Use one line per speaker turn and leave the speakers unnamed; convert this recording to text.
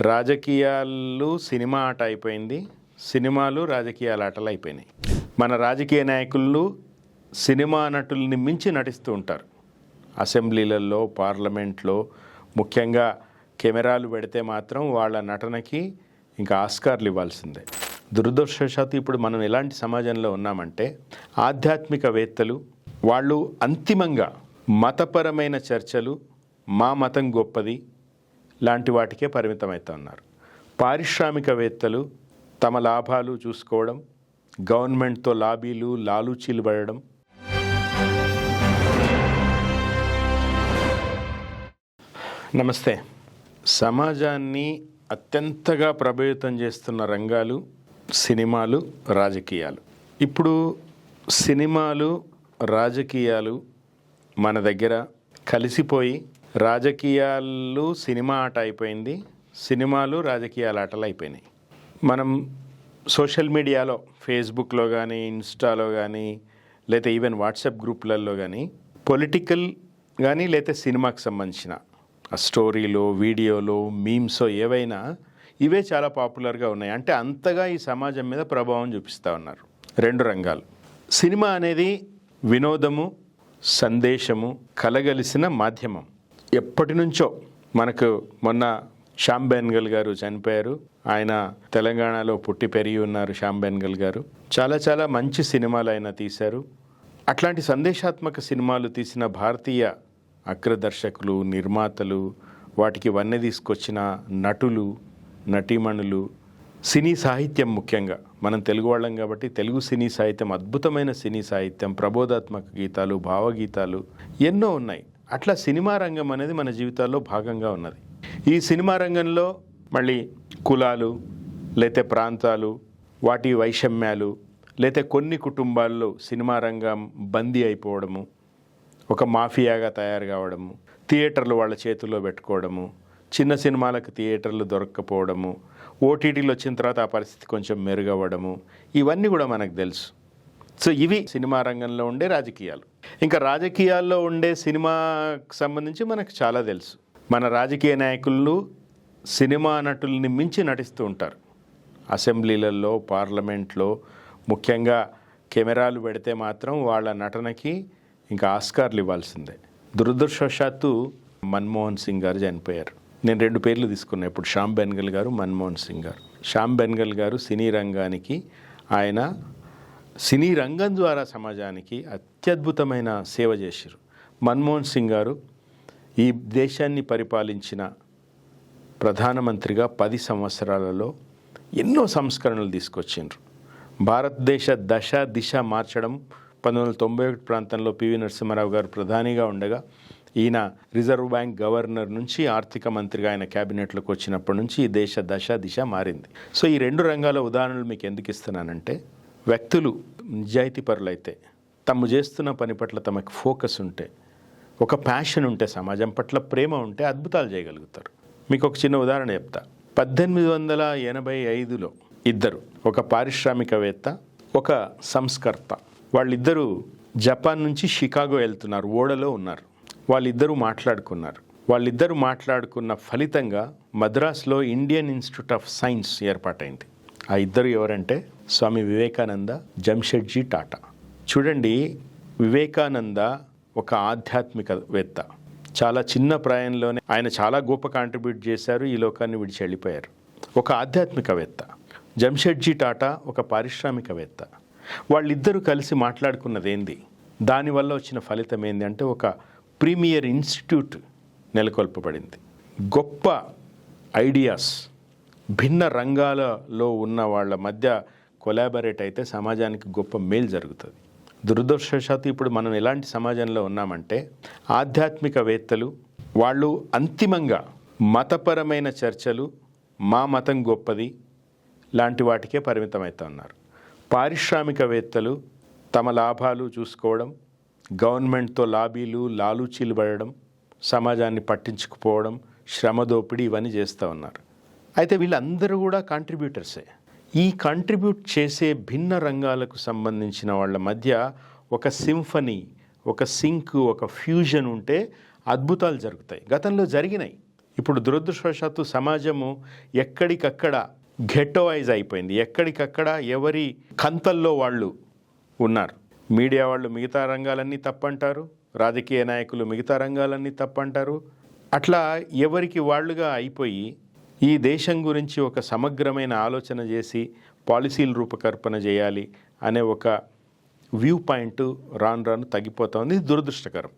రాజకీయాలు సినిమా ఆట అయిపోయింది. సినిమాలు రాజకీయాల ఆటలు అయిపోయినాయి. మన రాజకీయ నాయకులు సినిమా నటుల్ని మించి నటిస్తూ ఉంటారు. అసెంబ్లీలలో పార్లమెంట్లో ముఖ్యంగా కెమెరాలు పెడితే మాత్రం వాళ్ళ నటనకి ఇంకా ఆస్కార్లు ఇవ్వాల్సిందే. దురదృష్టవశాత్తు ఇప్పుడు మనం ఎలాంటి సమాజంలో ఉన్నామంటే ఆధ్యాత్మికవేత్తలు వాళ్ళు అంతిమంగా మతపరమైన చర్చలు మా మతం గొప్పది లాంటి వాటికే పరిమితమవుతా ఉన్నారు పారిశ్రామికవేత్తలు తమ లాభాలు చూసుకోవడం గవర్నమెంట్తో లాబీలు లాలూచీలు పడడం. నమస్తే. సమాజాన్ని అత్యంతగా ప్రభావితం చేస్తున్న రంగాలు సినిమాలు రాజకీయాలు. ఇప్పుడు సినిమాలు రాజకీయాలు మన దగ్గర కలిసిపోయి రాజకీయాలు సినిమా ఆట అయిపోయింది. సినిమాలు రాజకీయాల ఆటలు అయిపోయినాయి. మనం సోషల్ మీడియాలో ఫేస్బుక్లో కానీ ఇన్స్టాలో కానీ లేదా ఈవెన్ వాట్సాప్ గ్రూప్లలో కానీ పొలిటికల్ కానీ లేదా సినిమాకి సంబంధించిన ఆ స్టోరీలు వీడియోలు మీమ్స్ ఏవైనా ఇవే చాలా పాపులర్గా ఉన్నాయి. అంటే అంతగా ఈ సమాజం మీద ప్రభావం చూపిస్తూ ఉన్నారు. రెండు రంగాలు. సినిమా అనేది వినోదము సందేశము కలగలిసిన మాధ్యమం. ఎప్పటి నుంచో మనకు మొన్న శ్యామ్ బెన్గల్ గారు చనిపోయారు. ఆయన తెలంగాణలో పుట్టి పెరిగి ఉన్నారు శ్యామ్ బెన్గల్ గారు. చాలా చాలా మంచి సినిమాలు ఆయన తీశారు. అట్లాంటి సందేశాత్మక సినిమాలు తీసిన భారతీయ అగ్రదర్శకులు నిర్మాతలు వాటికి వన్నె తీసుకొచ్చిన నటులు నటీమణులు సినీ సాహిత్యం ముఖ్యంగా. మనం తెలుగు వాళ్ళం కాబట్టి తెలుగు సినీ సాహిత్యం అద్భుతమైన సినీ సాహిత్యం ప్రబోధాత్మక గీతాలు భావగీతాలు ఎన్నో ఉన్నాయి. అట్లా సినిమా రంగం అనేది మన జీవితాల్లో భాగంగా ఉన్నది. ఈ సినిమా రంగంలో మళ్ళీ కులాలు లేతే ప్రాంతాలు వాటి వైషమ్యాలు లేతే కొన్ని కుటుంబాల్లో సినిమా రంగం బందీ అయిపోవడము ఒక మాఫియాగా తయారు కావడము థియేటర్లు వాళ్ళ చేతుల్లో పెట్టుకోవడము చిన్న సినిమాలకు థియేటర్లు దొరక్కపోవడము ఓటీటీలు వచ్చిన తర్వాత ఆ పరిస్థితి కొంచెం మెరుగవ్వడము ఇవన్నీ కూడా మనకు తెలుసు. సో ఇవి సినిమా రంగంలో ఉండే రాజకీయాలు. ఇంకా రాజకీయాల్లో ఉండే సినిమాకు సంబంధించి మనకు చాలా తెలుసు. మన రాజకీయ నాయకులు సినిమా నటుల్ని మించి నటిస్తూ ఉంటారు. అసెంబ్లీలలో పార్లమెంట్లో ముఖ్యంగా కెమెరాలు పెడితే మాత్రం వాళ్ళ నటనకి ఇంకా ఆస్కార్లు ఇవ్వాల్సిందే. దురదృష్టవశాత్తు మన్మోహన్ సింగ్ గారు చనిపోయారు. నేను రెండు పేర్లు తీసుకున్నాను ఇప్పుడు. శ్యామ్ బెన్గల్ గారు మన్మోహన్ సింగ్ గారు. శ్యామ్ బెన్గల్ గారు సినీ రంగానికి ఆయన సినీ రంగం ద్వారా సమాజానికి అత్యద్భుతమైన సేవ చేశారు మన్మోహన్ సింగ్ గారు ఈ దేశాన్ని పరిపాలించిన ప్రధానమంత్రిగా పది సంవత్సరాలలో ఎన్నో సంస్కరణలు తీసుకొచ్చిండ్రు. భారతదేశ దశ దిశ మార్చడం పంతొమ్మిది వందల తొంభై ఒకటి ప్రాంతంలో పివి నరసింహారావు గారు ప్రధానిగా ఉండగా ఈయన రిజర్వ్ బ్యాంక్ గవర్నర్ నుంచి ఆర్థిక మంత్రిగా ఆయన క్యాబినెట్లోకి వచ్చినప్పటి నుంచి ఈ దేశ దశ దిశ మారింది. సో ఈ రెండు రంగాల ఉదాహరణలు మీకు ఎందుకు ఇస్తున్నానంటే వ్యక్తులు నిజాయితీపరులైతే తమ చేస్తున్న పని పట్ల తమకు ఫోకస్ ఉంటే ఒక ప్యాషన్ ఉంటే సమాజం పట్ల ప్రేమ ఉంటే అద్భుతాలు చేయగలుగుతారు. మీకు ఒక చిన్న ఉదాహరణ చెప్తా. పద్దెనిమిది వందల ఎనభై ఐదులో ఇద్దరు ఒక పారిశ్రామికవేత్త ఒక సంస్కర్త. వాళ్ళిద్దరూ జపాన్ నుంచి షికాగో వెళ్తున్నారు ఓడలో ఉన్నారు. వాళ్ళిద్దరూ మాట్లాడుకున్నారు. వాళ్ళిద్దరూ మాట్లాడుకున్న ఫలితంగా మద్రాసులో ఇండియన్ ఇన్స్టిట్యూట్ ఆఫ్ సైన్స్ ఏర్పాటైంది. ఆ ఇద్దరు ఎవరంటే స్వామి వివేకానంద జంషెడ్జీ టాటా. చూడండి వివేకానంద ఒక ఆధ్యాత్మికవేత్త. చాలా చిన్న ప్రాయంలోనే ఆయన చాలా గొప్ప కాంట్రిబ్యూట్ చేశారు ఈ లోకాన్ని విడిచి వెళ్ళిపోయారు. ఒక ఆధ్యాత్మికవేత్త. జంషెడ్జీ టాటా ఒక పారిశ్రామికవేత్త. వాళ్ళిద్దరూ కలిసి మాట్లాడుకున్నది ఏంది దానివల్ల వచ్చిన ఫలితం ఏంది అంటే ఒక ప్రీమియర్ ఇన్స్టిట్యూట్ నెలకొల్పబడింది. గొప్ప ఐడియాస్ భిన్న రంగాలలో ఉన్న వాళ్ళ మధ్య కొలాబరేట్ అయితే సమాజానికి గొప్ప మేలు జరుగుతుంది. దురదృష్టవశాత్తు ఇప్పుడు మనం ఎలాంటి సమాజంలో ఉన్నామంటే ఆధ్యాత్మికవేత్తలు వాళ్ళు అంతిమంగా మతపరమైన చర్చలు మా మతం గొప్పది లాంటి వాటికే పరిమితమవుతా ఉన్నారు. పారిశ్రామికవేత్తలు తమ లాభాలు చూసుకోవడం గవర్నమెంట్తో లాబీలు లాలూచీలు పడడం సమాజాన్ని పట్టించుకుపోవడం శ్రమ దోపిడీ ఇవన్నీ చేస్తూ ఉన్నారు. అయితే వీళ్ళందరూ కూడా కాంట్రిబ్యూటర్సే ఈ కంట్రిబ్యూట్ చేసే భిన్న రంగాలకు సంబంధించిన వాళ్ళ మధ్య ఒక సింఫనీ ఒక సింక్ ఒక ఫ్యూజన్ ఉంటే అద్భుతాలు జరుగుతాయి. గతంలో జరిగినాయి. ఇప్పుడు దురదృష్టవశాత్తు సమాజము ఎక్కడికక్కడ గెట్టోవైజ్ అయిపోయింది. ఎక్కడికక్కడ ఎవరి కంతల్లో వాళ్ళు ఉన్నారు. మీడియా వాళ్ళు మిగతా రంగాలన్నీ తప్పంటారు. రాజకీయ నాయకులు మిగతా రంగాలన్నీ తప్పంటారు. అట్లా ఎవరికి వాళ్ళుగా అయిపోయి ఈ దేశం గురించి ఒక సమగ్రమైన ఆలోచన చేసి పాలసీలు రూపకల్పన చేయాలి అనే ఒక వ్యూ పాయింట్ రాను రాను తగ్గిపోతుంది. దురదృష్టకరం.